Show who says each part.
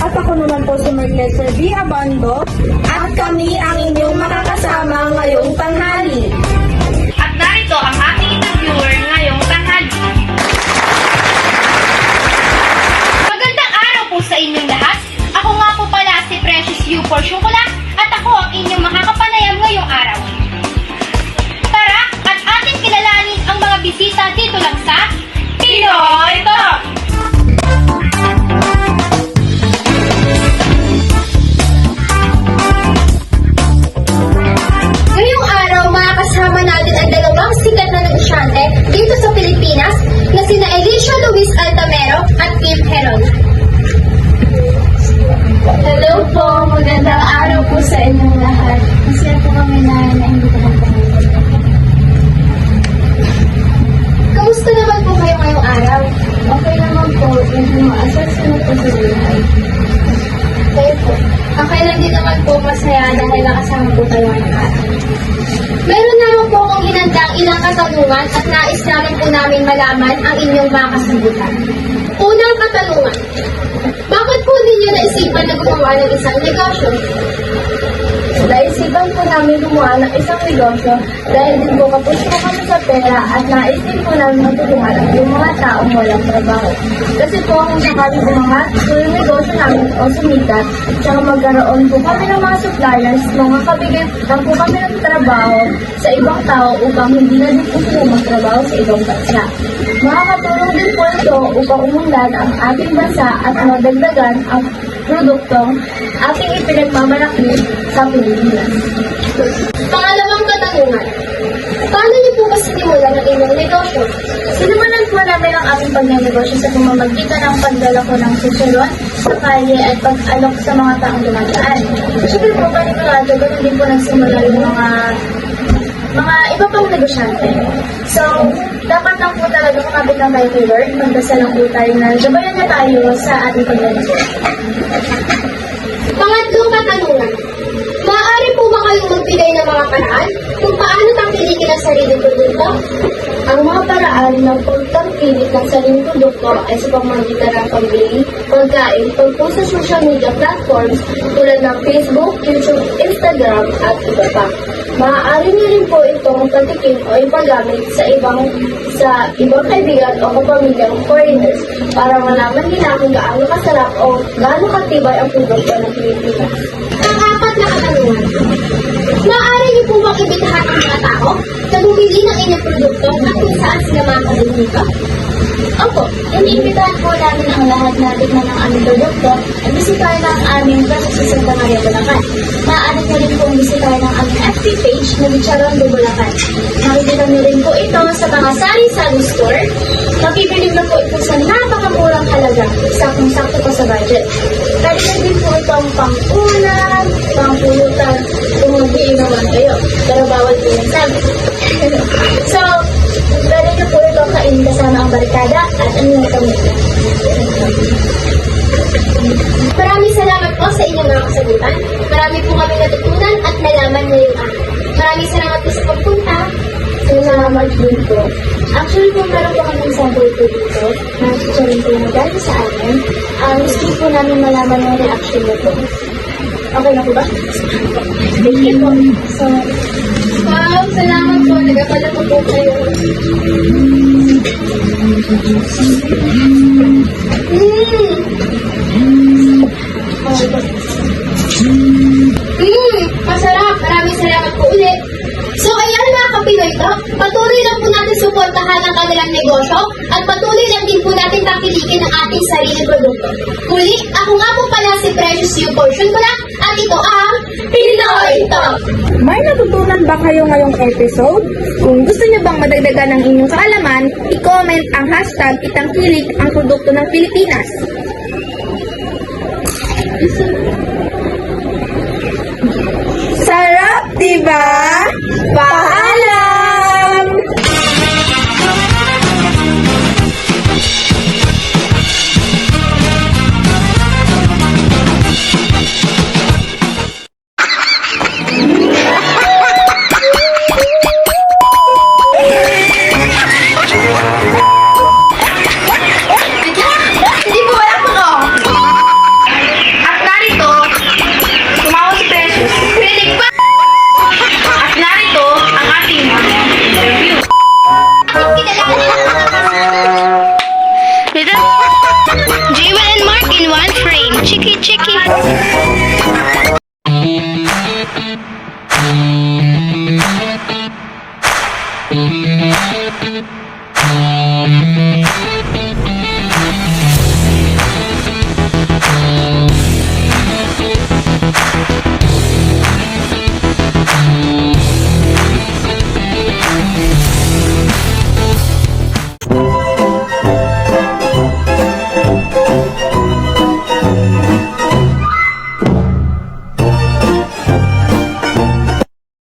Speaker 1: At ako naman po si Merlet Sir B. Abando. At kami ang inyong makakasama ngayong tanghali.
Speaker 2: po
Speaker 3: Okay lang din naman po masaya dahil nakasama po tayo ngayon. Meron naman po akong inandang ilang katanungan at nais namin po namin malaman ang inyong mga kasagutan. Unang katanungan, bakit po ninyo naisipan na gumawa ng isang negosyo?
Speaker 2: Naisipan po namin gumawa ng isang negosyo dahil din po kapos po kami sa pera at nais din po namin matulungan ang yung mga taong walang trabaho. Kasi po kung sakali umangat po yung negosyo namin o sumikat, tsaka magkaroon po kami ng mga suppliers, mga kabigay lang po kami ng trabaho sa ibang tao upang hindi na din po sila magtrabaho sa ibang bansa. Makakatulong din po ito upang umunlad ang ating bansa at madagdagan ang produktong ating ipinagmamalaki sa Pilipinas.
Speaker 3: Pangalawang katanungan. Paano niyo po ba sinimulan ang inyong negosyo?
Speaker 2: Sinimulan po namin ang aming pagnenegosyo sa pamamagitan ng pagdala ko ng susuron sa kalye at pag-alok sa mga taong dumadaan. Siyempre po, panigurado, ganun din po nagsimula yung mga mga iba pang negosyante. So, dapat lang po talaga kumabit lang tayo kay Lord, magdasal lang po tayo na gabayan niya tayo sa ating pagnenegosyo.
Speaker 3: Pangatlong katanungan. Maaari po ba kayong magbigay ng mga paraan kung paano tangkilikin ang sarili produkto?
Speaker 2: Ang mga paraan ng pagtangkilik ng sariling produkto ay sa pamamagitan ng pagbili, pagkain, pagpost sa social media platforms tulad ng Facebook, YouTube, Instagram, at iba pa. Maaari niyo rin po itong patikin o ipagamit sa ibang sa ibang kaibigan o kapamilyang foreigners para malaman nila kung gaano kasarap o gaano katibay ang produkto ng Pilipinas.
Speaker 3: Pang-apat na katanungan. Maaari po bang ibitahan ang mga tao na bumili ng inyong produkto at kung saan sila makakabili nito?
Speaker 2: Opo, iniimbitahan po namin ang lahat na tignan ng aming produkto at bisitahin ang aming Preso sa Santa Maria, Bulacan. Maaari po rin pong bisitahin ang aming FB page na Bicharon de Bulacan. Makikita niyo rin po ito sa mga sari-sari store. Mapipili na po ito sa napakamurang halaga, saktong-sakto po sa budget. Pwede na din po itong pang-ulam, pang-pulutan, kung mag-iinuman kayo. Pero bawal sabi. so, pwede niyo po ito kainin kasama ang barkada at ang inyong pamilya.
Speaker 3: Maraming salamat po sa inyong mga kasagutan. Marami po kami natutunan at nalaman ngayong araw. Maraming salamat po sa pagpunta.
Speaker 2: Salamat din po. Actually po, meron po kami sample po dito na sasabihin po na dahil sa amin. Um, gusto po namin malaman yung reaction po. Okay na po ba? Thank you po. So,
Speaker 3: Wow, salamat po. Nagkakala po po kayo. Mm. okay po. Mm, masarap. Maraming salamat po ulit. So ayan mga kapinoy ko, patuloy lang po natin suportahan ang kanilang negosyo at patuloy lang din po natin tangkilikin ang ating sariling produkto. Muli, ako nga po pala si Precious Yu Portion ko lang at ito ang Pinoy Talk!
Speaker 1: May natutunan ba kayo ngayong episode? Kung gusto niyo bang madagdagan ng inyong kaalaman, i-comment ang hashtag itangkilik ang produkto ng Pilipinas. Sarap,
Speaker 3: in one frame. Chiki chiki.